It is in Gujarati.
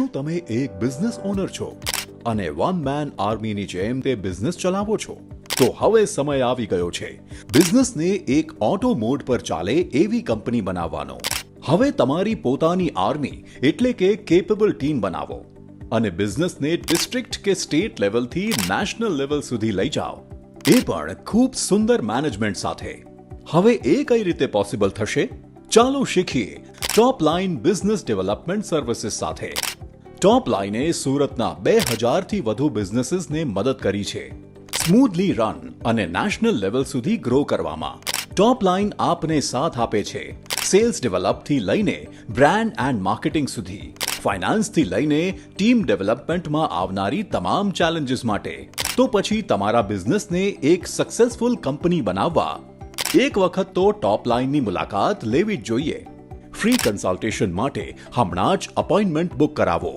તુ તમે એક બિઝનેસ ઓનર છો અને વન મેન આર્મી ની જેમ તમે બિઝનેસ ચલાવો છો તો હવે સમય આવી ગયો છે બિઝનેસ ને એક ઓટો મોડ પર ચાલે એ વી કંપની બનાવવાનો હવે તમારી પોતાની આર્મી એટલે કે કેપેબલ ટીમ બનાવો અને બિઝનેસ ને ડિસ્ટ્રિક્ટ કે સ્ટેટ લેવલ થી નેશનલ લેવલ સુધી લઈ જાઓ એ પ્રોડક્ટ કોપ સુંદર મેનેજમેન્ટ સાથે હવે એકઈ રીતે પોસિબલ થશે ચાલો શીખીએ top line business development services સાથે ટોપ લાઇને સુરતના બે હજારથી વધુ બિઝનેસીસને મદદ કરી છે સ્મૂથલી રન અને નેશનલ લેવલ સુધી ગ્રો કરવામાં ટોપ લાઇન આપને સાથ આપે છે સેલ્સ ડેવલપથી લઈને બ્રાન્ડ એન્ડ માર્કેટિંગ સુધી ફાઇનાન્સથી લઈને ટીમ ડેવલપમેન્ટમાં આવનારી તમામ ચેલેન્જીસ માટે તો પછી તમારા બિઝનેસને એક સક્સેસફુલ કંપની બનાવવા એક વખત તો ટોપ લાઇનની મુલાકાત લેવી જ જોઈએ ફ્રી કન્સલ્ટેશન માટે હમણાં જ અપોઇન્ટમેન્ટ બુક કરાવો